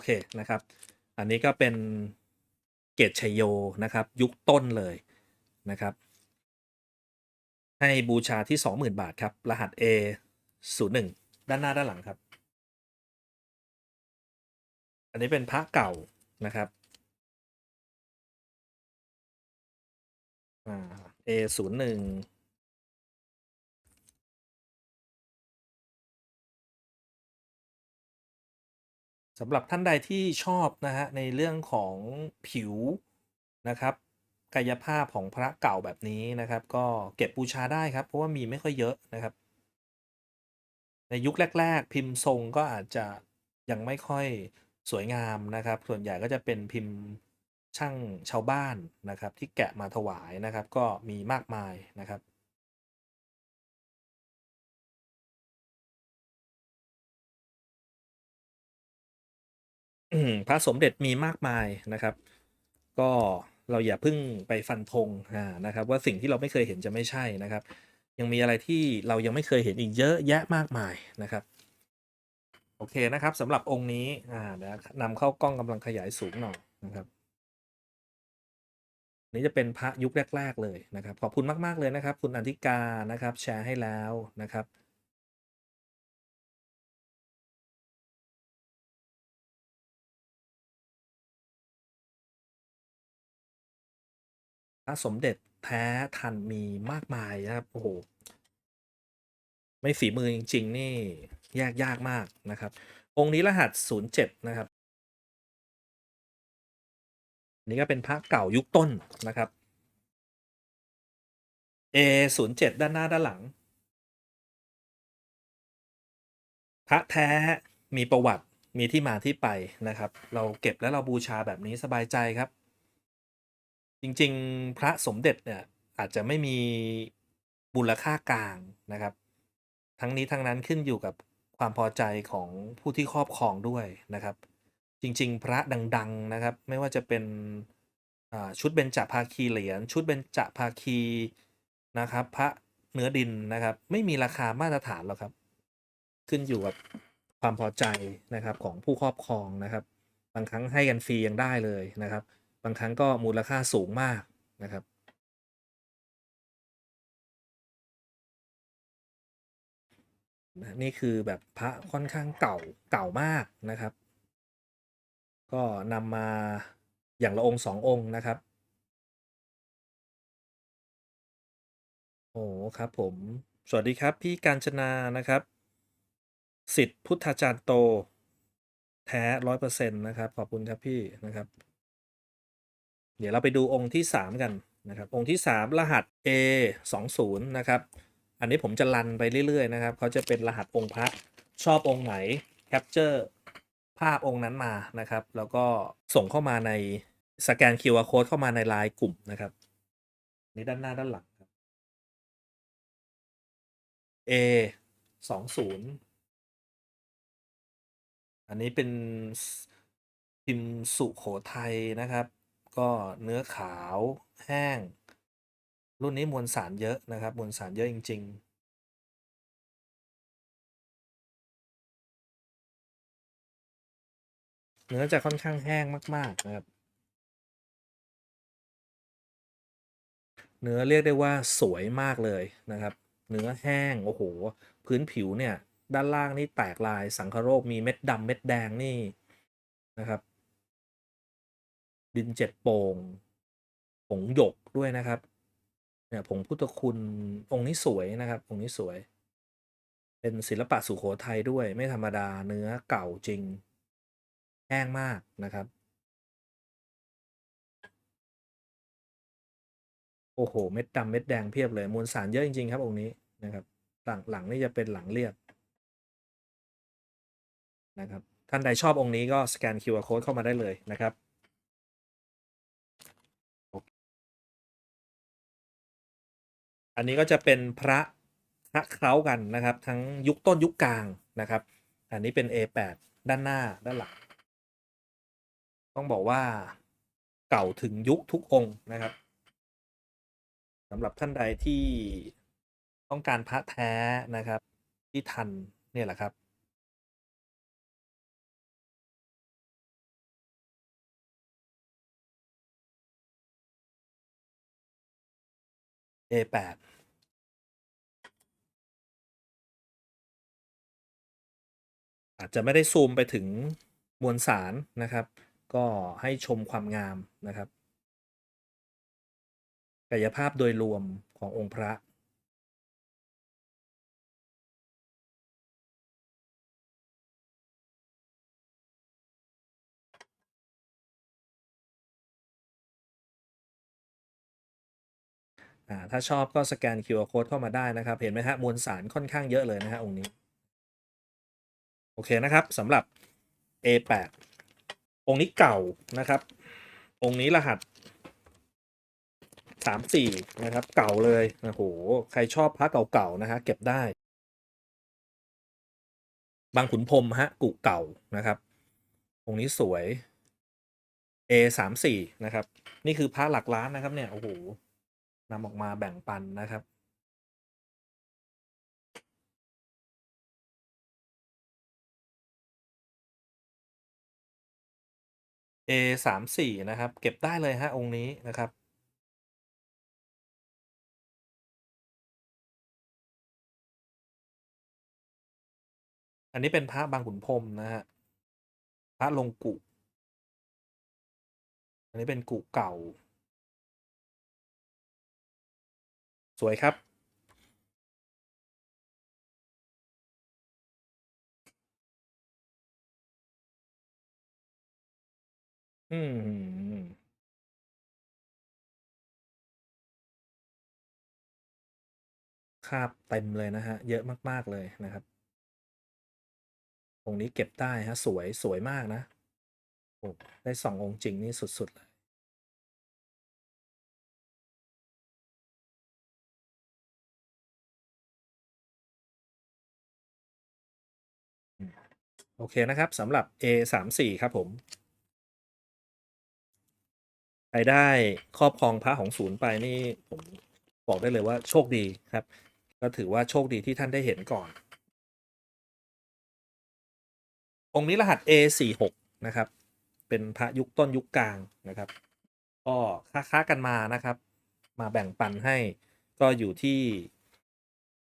อเคนะครับ อันนี้ก็เป็นเกตชยโยนะครับ ยุคต้นเลยนะครับ ให้บูชาที่ 20,000 บาทครับ รหัส A 01ด้านหน้าด้านหลังครับ อันนี้เป็นพระเก่านะครับ A01 สำหรับท่านใดที่ชอบนะฮะในเรื่องของผิวนะครับ กายภาพของพระเก่าแบบนี้นะครับ ก็เก็บบูชาได้ครับ เพราะว่ามีไม่ค่อยเยอะนะครับ ในยุคแรก ๆ พิมพ์ทรงก็อาจจะยังไม่ค่อยสวยงามนะครับ ส่วนใหญ่ก็จะเป็นพิมพ์ช่างชาวบ้านนะครับ ที่แกะมาถวายนะครับ ก็มีมากมายนะครับ พระสมเด็จมีมากมายนะครับ ก็เราอย่าเพิ่งไปฟันธงนะครับ ว่าสิ่งที่เราไม่เคยเห็นจะไม่ใช่นะครับ ยังมีอะไรที่เรายังไม่เคยเห็นอีกเยอะแยะมากมายนะครับ โอเคนะครับสำหรับองค์นี้อ่าเดี๋ยวนำเข้ากล้องกำลังขยายสูงหน่อยนะครับนี่จะเป็นพระยุคแรก ๆ เลยนะครับ ขอบคุณมาก ๆ เลยนะครับ คุณอันธิกานะครับ แชร์ให้แล้วนะครับ ระสมเด็จแท้ทันมีมากมายนะครับโอ้โหไม่ฝีมือจริง ๆ นี่แยกยากมากนะครับ องค์นี้รหัส 07 นะครับ นี่ก็เป็นพระเก่ายุคต้นนะครับ A 0 7 ด้านหน้าด้านหลัง พระแท้มีประวัติมีที่มาที่ไปนะครับ เราเก็บแล้วเราบูชาแบบนี้สบายใจครับ จริง ๆ พระสมเด็จเนี่ยอาจจะไม่มีมูลค่ากลางนะครับ ทั้งนี้ทั้งนั้นขึ้นอยู่กับความพอใจของผู้ที่ครอบครองด้วยนะครับ จริง ๆ พระดัง ๆนะครับ ไม่ว่าจะเป็นชุดเบญจภาคีเหรียญชุดเบญจภาคีนะครับ พระเนื้อดินนะครับ ไม่มีราคามาตรฐานหรอกครับ ขึ้นอยู่กับความพอใจนะครับของผู้ครอบครองนะครับ บางครั้งให้กันฟรียังได้เลยนะครับ บางครั้งก็มูลค่าสูงมากนะครับ นี่คือแบบพระค่อนข้างเก่าเก่ามากนะครับ ก็นำมาอย่างละองค์สององค์นะครับ โอ้ครับผม สวัสดีครับพี่กาญจนานะครับสิทธิ์พุทธาจารย์โตแท้ร้อยเปอร์เซ็นต์นะครับ ขอบคุณครับพี่นะครับ เดี๋ยวเราไปดูองค์ที่ 3 กันนะครับ องค์ที่ 3 รหัส A 2 0นะครับ อันนี้ผมจะรันไปเรื่อยๆนะครับเขาจะเป็นรหัสองค์พระชอบองค์ไหนแคปเจอร์ภาพองค์นั้นมานะครับ แล้วก็ส่งเข้ามาในสแกน QR Code เข้ามาในไลน์กลุ่มนะครับนี่ด้านหน้าด้านหลังครับ A 2 0อันนี้เป็นพิมพ์สุโขทัยนะครับ ก็เนื้อขาวแห้ง รุ่นนี้มวลสารเยอะนะครับ มวลสารเยอะจริง ๆเนื้อจะค่อนข้างแห้งมาก ๆ นะครับ เนื้อเรียกได้ว่าสวยมากเลยนะครับ เนื้อแห้ง โอ้โห พื้นผิวเนี่ย ด้านล่างนี่แตกลายสังคโรคมีเม็ดดำเม็ดแดงนี่นะครับ ดินเจ็ดโป่งผงหยกด้วยนะครับ เนี่ยผงพุทธคุณองค์นี้สวยนะครับองค์นี้สวย เป็นศิลปะสุโขทัยด้วย ไม่ธรรมดาเนื้อเก่าจริงแห้งมากนะครับ โอ้โห เม็ดดำเม็ดแดงเพียบเลยมวลสารเยอะจริงๆครับองค์นี้นะครับ หลังหลังนี่จะเป็นหลังเรียบนะครับ ท่านใดชอบองค์นี้ก็สแกน QR Code เข้ามาได้เลยนะครับ อันนี้ก็จะเป็นพระพระเคล้ากันนะครับ ทั้งยุคต้นยุคกลางนะครับ อันนี้เป็น A8 ด้านหน้าด้านหลัง ต้องบอกว่าเก่าถึงยุคทุกองนะครับสำหรับท่านใดที่ต้องการพระแท้นะครับ ที่ทันเนี่ยแหละครับเอแปดาจจะไม่ได้ซูมไปถึงมวลสารนะครับ ก็ให้ชมความงามนะครับ กายภาพโดยรวมขององค์พระถ้าชอบก็สแกน QR Code เข้ามาได้นะครับ เห็นไหมฮะมวลสารค่อนข้างเยอะเลยนะฮะองค์นี้ อเคนะครับสำหรับ A8 องค์นี้เก่านะครับ องค์นี้รหัสสามสี่นะครับ เก่าเลยโอ้โหใครชอบพระเก่าๆนะฮะเก็บได้ บางขุนพรมฮะกุเก่านะครับ องค์นี้สวย A สามสี่นะครับ นี่คือพระหลักล้านนะครับเนี่ยโอ้โหนำออกมาแบ่งปันนะครับ A สามสี่นะครับ เก็บได้เลยฮะองค์นี้นะครับอันนี้เป็นพระบางขุนพรมนะฮะ พระลงกุ อันนี้เป็นกุเก่า สวยครับ อืม คราบเต็มเลยนะฮะเยอะมาก ๆ เลยนะครับ องค์นี้เก็บได้ฮะสวย สวยมากนะ โอ้ ได้สององค์จริงนี่สุด ๆ เลย อืม โอเคนะครับสำหรับ A สามสี่ครับผม ใครได้ครอบครองพระของศูนย์ไปนี่ผมบอกได้เลยว่าโชคดีครับ ก็ถือว่าโชคดีที่ท่านได้เห็นก่อน องค์นี้รหัส A สี่หกนะครับ เป็นพระยุคต้นยุคกลางนะครับ ก็ค้าๆกันมานะครับ มาแบ่งปันให้ก็อยู่ที่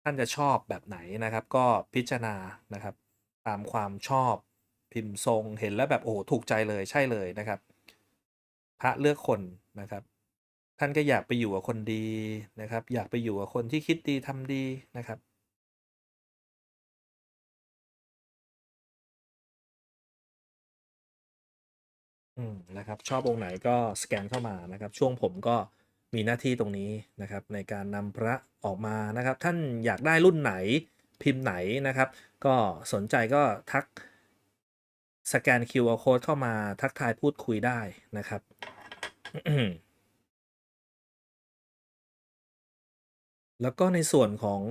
ท่านจะชอบแบบไหนนะครับ ก็พิจารณานะครับ ตามความชอบพิมพ์ทรงเห็นแล้วแบบโอ้โหถูกใจเลยใช่เลยนะครับ ระเลือกคนนะครับ ท่านก็อยากไปอยู่กับคนดีนะครับ อยากไปอยู่กับคนที่คิดดีทำดีนะครับอืมนะครับชอบองค์ไหนก็สแกนเข้ามานะครับ ช่วงผมก็มีหน้าที่ตรงนี้นะครับ ในการนำพระออกมานะครับ ท่านอยากได้รุ่นไหนพิมพ์ไหนนะครับ ก็สนใจก็ทักสแกน QR Code เข้ามาทักทายพูดคุยได้นะครับ แล้วก็ในส่วนของ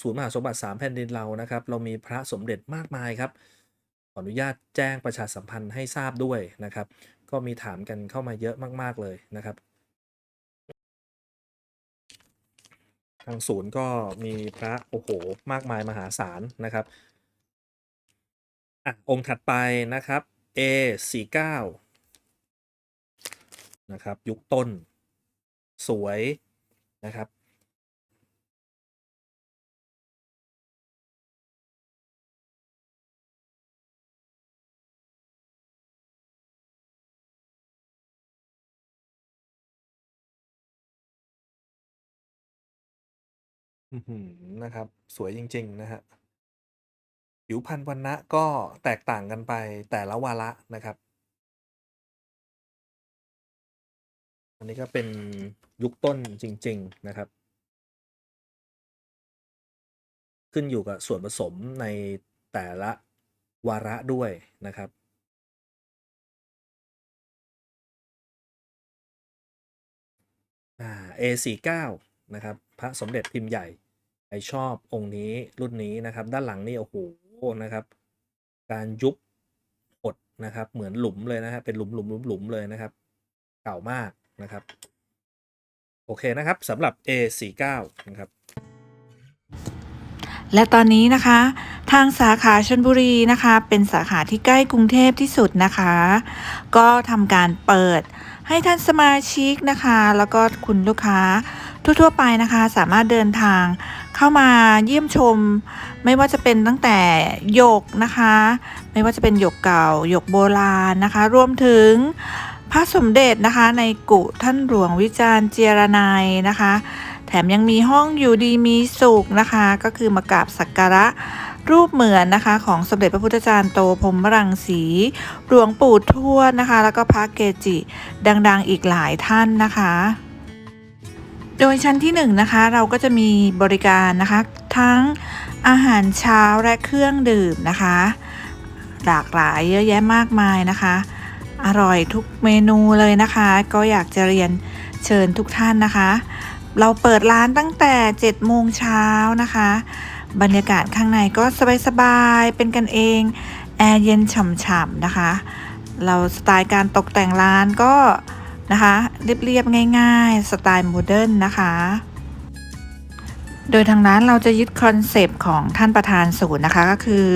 ศูนย์มหาสมบัติสามแผ่นดินเรานะครับ เรามีพระสมเด็จมากมายครับ ขออนุญาตแจ้งประชาสัมพันธ์ให้ทราบด้วยนะครับ ก็มีถามกันเข้ามาเยอะมาก ๆ เลยนะครับ ทางศูนย์ก็มีพระโอ้โหมากมายมหาศาลนะครับอะองค์ถัดไปนะครับ A 4 9 นะครับ ยุคต้น สวยนะครับ อื้อฮือ นะครับ สวยจริง ๆ นะฮะผิวพรรณ วรรณะ ก็แตกต่างกันไปแต่ละวาระนะครับ นนี้ก็เป็นยุคต้นจริง ๆนะครับ ขึ้นอยู่กับส่วนผสมในแต่ละวาระด้วยนะครับอ่า A49 นะครับพระสมเด็จพิมพ์ใหญ่ใครชอบองค์นี้รุ่นนี้นะครับ ด้านหลังนี่โอ้โหนะครับ การยุบหดนะครับ เหมือนหลุมเลยนะฮะเป็นหลุมหลุมหลุมหลุมเลยนะครับ เก่ามาก นะครับ โอเคนะครับสำหรับ A49 นะครับ และตอนนี้นะคะ ทางสาขาชนบุรีนะคะ เป็นสาขาที่ใกล้กรุงเทพที่สุดนะคะ ก็ทำการเปิดให้ท่านสมาชิกนะคะ แล้วก็คุณลูกค้าทั่วๆไปนะคะ สามารถเดินทางเข้ามาเยี่ยมชม ไม่ว่าจะเป็นตั้งแต่หยกนะคะ ไม่ว่าจะเป็นหยกเก่าหยกโบราณนะคะ รวมถึง พระสมเด็จนะคะในกุท่านหลวงวิจารณ์เจียรนัยนะคะ แถมยังมีห้องอยู่ดีมีสุขนะคะ ก็คือมากราบสักการะรูปเหมือนนะคะของสมเด็จพระพุทธจารย์โตพรมรังสี หลวงปู่ทวดนะคะ แล้วก็พระเกจิ ดังๆอีกหลายท่านนะคะ โดยชั้นที่1นงนะคะเราก็จะมีบริการนะคะทั้งอาหารเช้าและเครื่องดื่มนะคะ หลากหลายเยอะแยะมากมายนะคะ อร่อยทุกเมนูเลยนะคะ ก็อยากจะเรียนเชิญทุกท่านนะคะ เราเปิดร้านตั้งแต่7โมงเช้านะคะ บรรยากาศข้างในก็สบายๆเป็นกันเองแอร์เย็นฉ่ำๆนะคะ เราสไตล์การตกแต่งร้านก็นะคะเรียบๆง่ายๆ สไตล์โมเดิร์นนะคะ โดยทางร้านเราจะยึดคอนเซปต์ของท่านประธานศูนย์นะคะก็คือ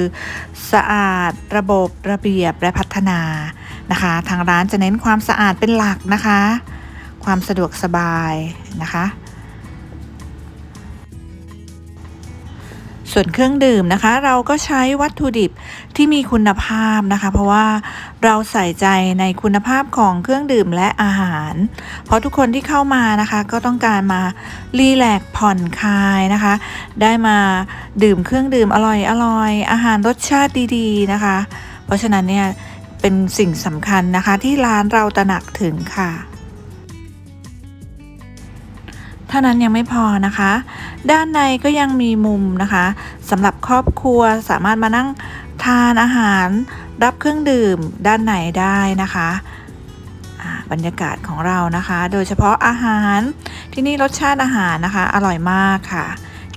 สะอาดระบบระเบียบและพัฒนา นะคะ ทางร้านจะเน้นความสะอาดเป็นหลักนะคะ ความสะดวกสบายนะคะ ส่วนเครื่องดื่มนะคะ เราก็ใช้วัตถุดิบที่มีคุณภาพนะคะ เพราะว่าเราใส่ใจในคุณภาพของเครื่องดื่มและอาหาร เพราะทุกคนที่เข้ามานะคะ ก็ต้องการมารีแลกผ่อนคลายนะคะ ได้มาดื่มเครื่องดื่มอร่อยอร่อยอาหารรสชาติดี ๆ นะคะ เพราะฉะนั้นเนี่ย เป็นสิ่งสำคัญนะคะที่ร้านเราตระหนักถึงค่ะเท่านั้นยังไม่พอนะคะ ด้านในก็ยังมีมุมนะคะสำหรับครอบครัวสามารถมานั่งทานอาหารรับเครื่องดื่มด้านในได้นะคะบรรยากาศของเรานะคะ โดยเฉพาะอาหารที่นี่รสชาติอาหารนะคะ อร่อยมากค่ะ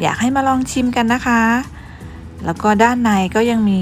อยากให้มาลองชิมกันนะคะ แล้วก็ด้านในก็ยังมี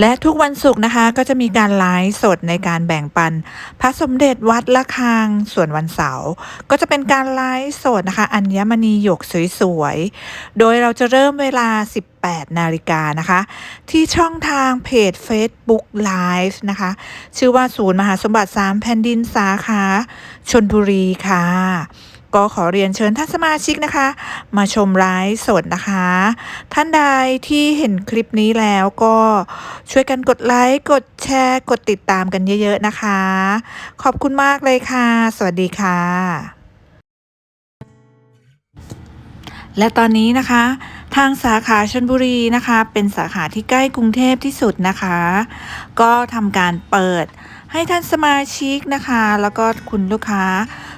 และทุกวันศุกร์นะคะก็จะมีการไลฟ์สดในการแบ่งปัน พระสมเด็จวัดละคังส่วนวันเสาร์ก็จะเป็นการไลฟ์สดนะคะอัญมณีหยกสวยๆ โดยเราจะเริ่มเวลา 18 นาฬิกานะคะ ที่ช่องทางเพจ Facebook Live นะคะ ชื่อว่าศูนย์มหาสมบัติ 3 แผ่นดินสาขาชนบุรีค่ะ ก็ขอเรียนเชิญท่านสมาชิกนะคะ มาชมไลฟ์สดนะคะ ท่านใดที่เห็นคลิปนี้แล้วก็ช่วยกันกดไลค์กดแชร์กดติดตามกันเยอะๆนะคะ ขอบคุณมากเลยค่ะ สวัสดีค่ะ และตอนนี้นะคะทางสาขาชนบุรีนะคะ เป็นสาขาที่ใกล้กรุงเทพที่สุดนะคะ ก็ทำการเปิดให้ท่านสมาชิกนะคะ แล้วก็คุณลูกค้า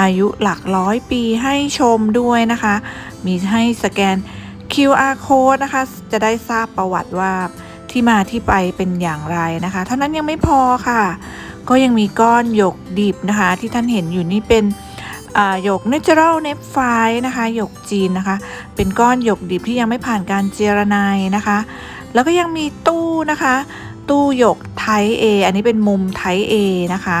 อายุหลักร้อยปีให้ชมด้วยนะคะ มีให้สแกน QR code นะคะ จะได้ทราบประวัติว่าที่มาที่ไปเป็นอย่างไรนะคะ เท่านั้นยังไม่พอค่ะ ก็ยังมีก้อนหยกดิบนะคะ ที่ท่านเห็นอยู่นี่เป็นหยก natural n e p h i นะคะหยกจีนนะคะ เป็นก้อนหยกดิบที่ยังไม่ผ่านการเจรไนายนะคะ แล้วก็ยังมีตู้นะคะ ตู้หยกไทย A อันนี้เป็นมุมไทย A นะคะ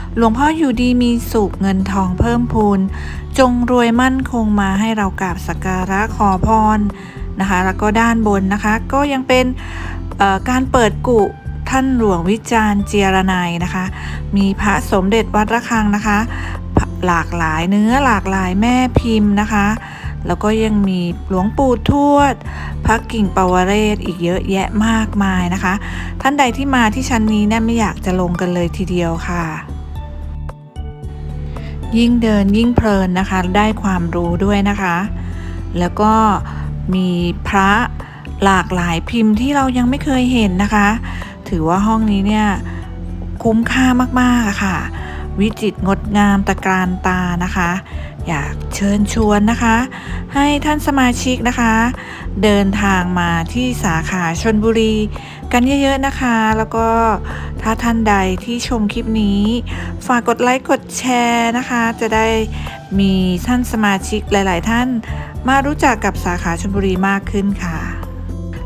หลวงพ่ออยู่ดีมีสุขเงินทองเพิ่มพูน จงรวยมั่นคงมาให้เรากราบสักการะขอพรนะคะ แล้วก็ด้านบนนะคะ ก็ยังเป็นการเปิดกุท่านหลวงวิจารณ์เจียรนายนะคะ มีพระสมเด็จวัดระฆังนะคะ หลากหลายเนื้อหลากหลายแม่พิมพ์นะคะ แล้วก็ยังมีหลวงปู่ทวด พระกิ่งปวเรศอีกเยอะแยะมากมายนะคะ ท่านใดที่มาที่ชั้นนี้เนี่ยไม่อยากจะลงกันเลยทีเดียวค่ะ ยิ่งเดินยิ่งเพลินนะคะ ได้ความรู้ด้วยนะคะ แล้วก็มีพระหลากหลายพิมพ์ที่เรายังไม่เคยเห็นนะคะ ถือว่าห้องนี้เนี่ยคุ้มค่ามากๆะค่ะ วิจิตรงดงามตะการตานะคะ อยากเชิญชวนนะคะ ให้ท่านสมาชิกนะคะ เดินทางมาที่สาขาชนบุรี กันเยอะๆนะคะ แล้วก็ถ้าท่านใดที่ชมคลิปนี้ ฝากกดไลค์กดแชร์นะคะ จะได้มีท่านสมาชิกหลาย ๆ ท่านมารู้จักกับสาขาชนบุรีมากขึ้นค่ะ